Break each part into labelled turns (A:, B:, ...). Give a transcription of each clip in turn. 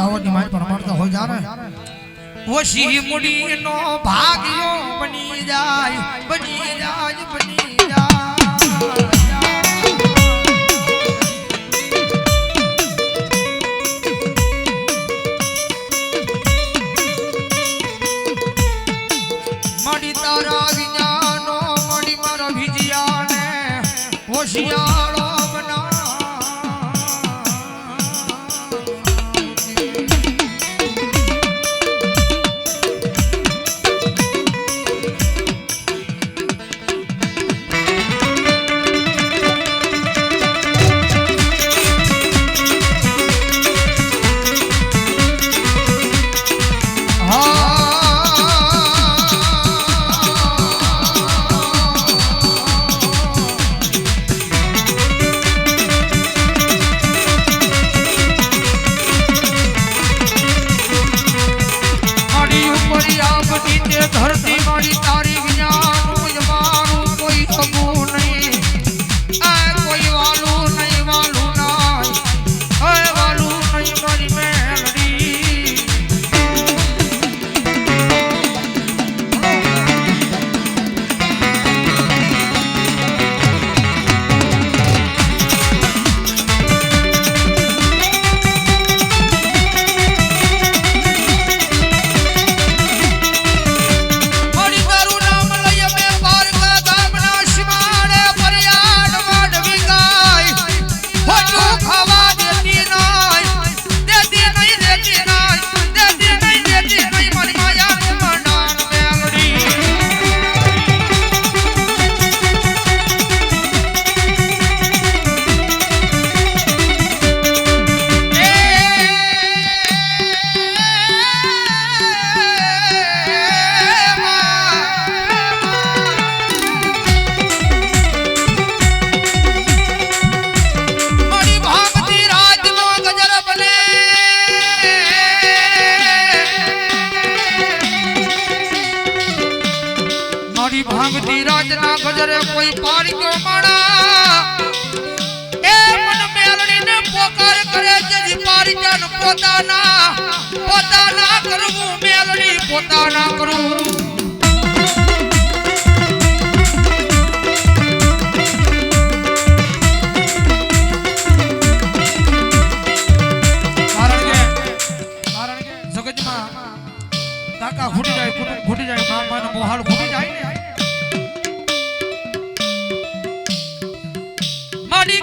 A: દાવતની my પરમાર્થ હોય જા ને ઓશી મુડી નો ભાગ્યો બની જાય બની જાય બની જાય. Hoje પોતાના પોતાના કરવું, મેલડી પોતાના કરવું. કાકા ખૂટી જાય કુટુંબ ખૂટી જાય મામાનો મોહાળ ખૂટી જાય ને. મારી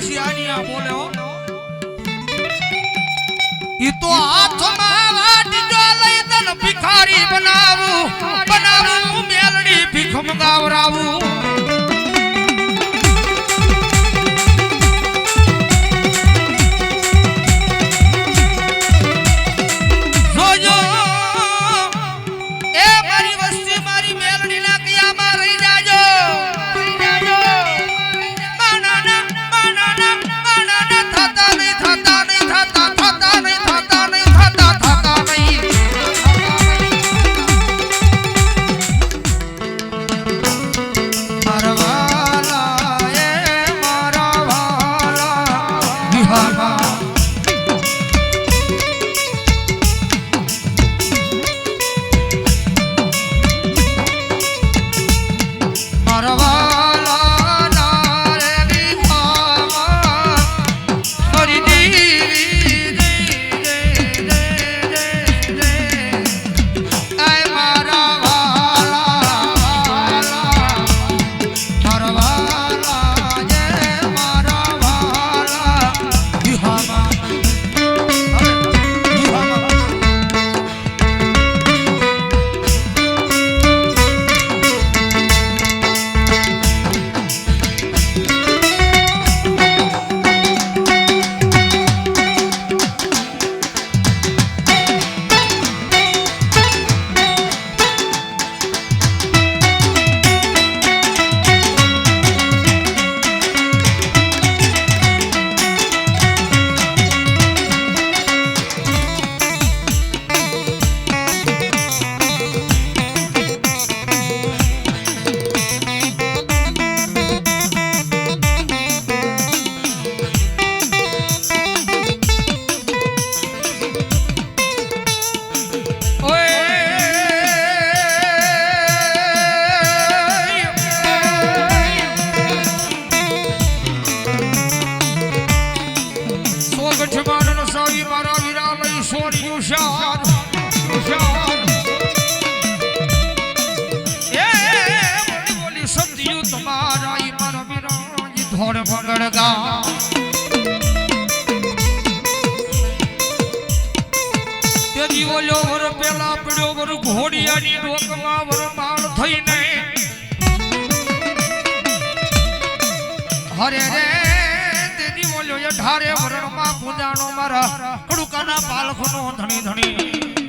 A: પછી આનિયા બોલે હો. ઈ તો હાથમાં વાટજો લઈ દન ભિખારી બનાવું. બનાવું મેલડી ભીખ મંગાવરાવું. ખોડ પગડ ગા. તે લો વર પેલા પડ્યો વર ઘોડિયાની ડોકમાં વર માળ થઈને હરે રે તે દીવલો એ ઢારે વરણમાં પૂજાણો મારા કડુકાના પાલખનો ધણી ધણી.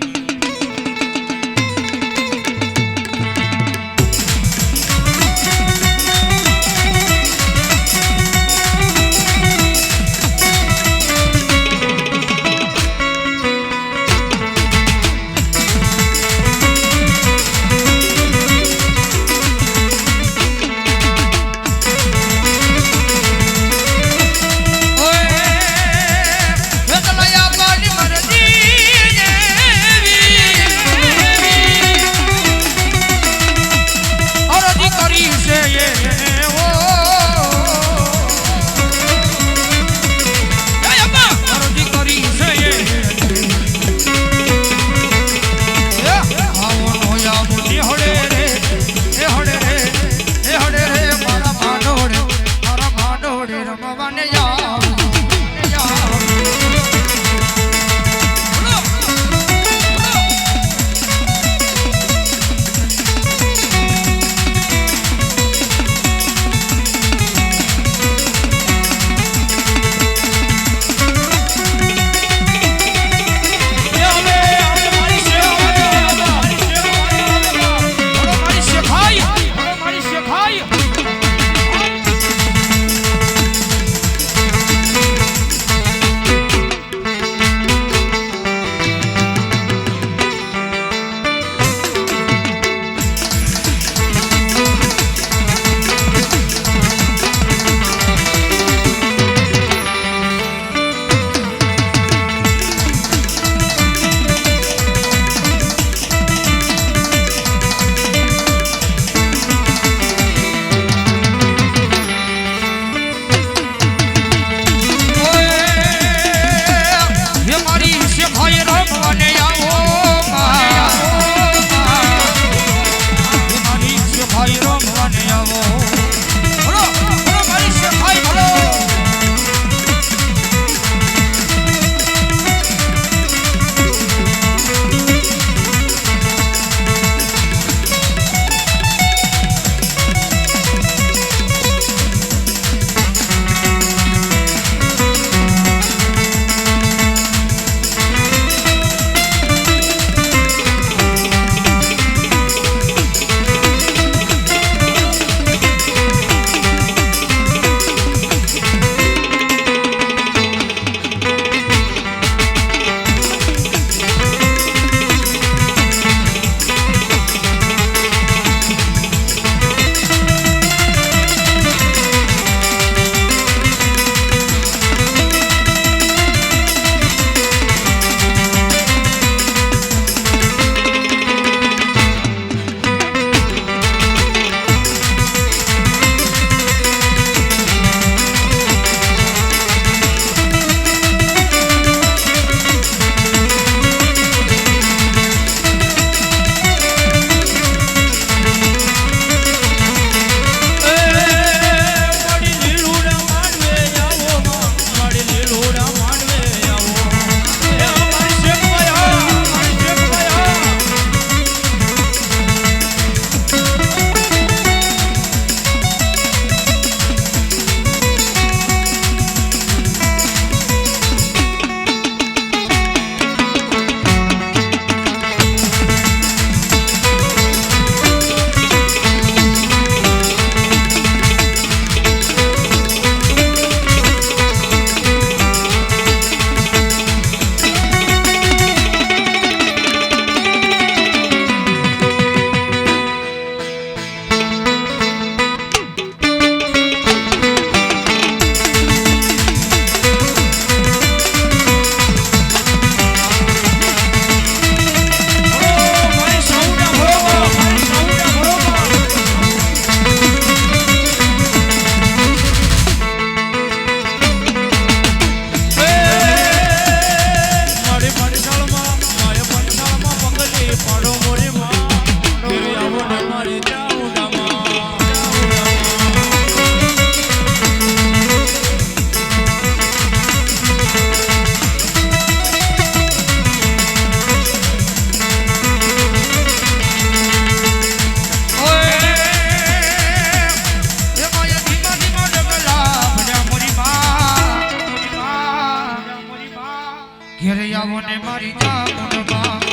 A: હરિયવને મારી જા મુંડમાં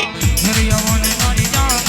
A: હરિયવને મારી જા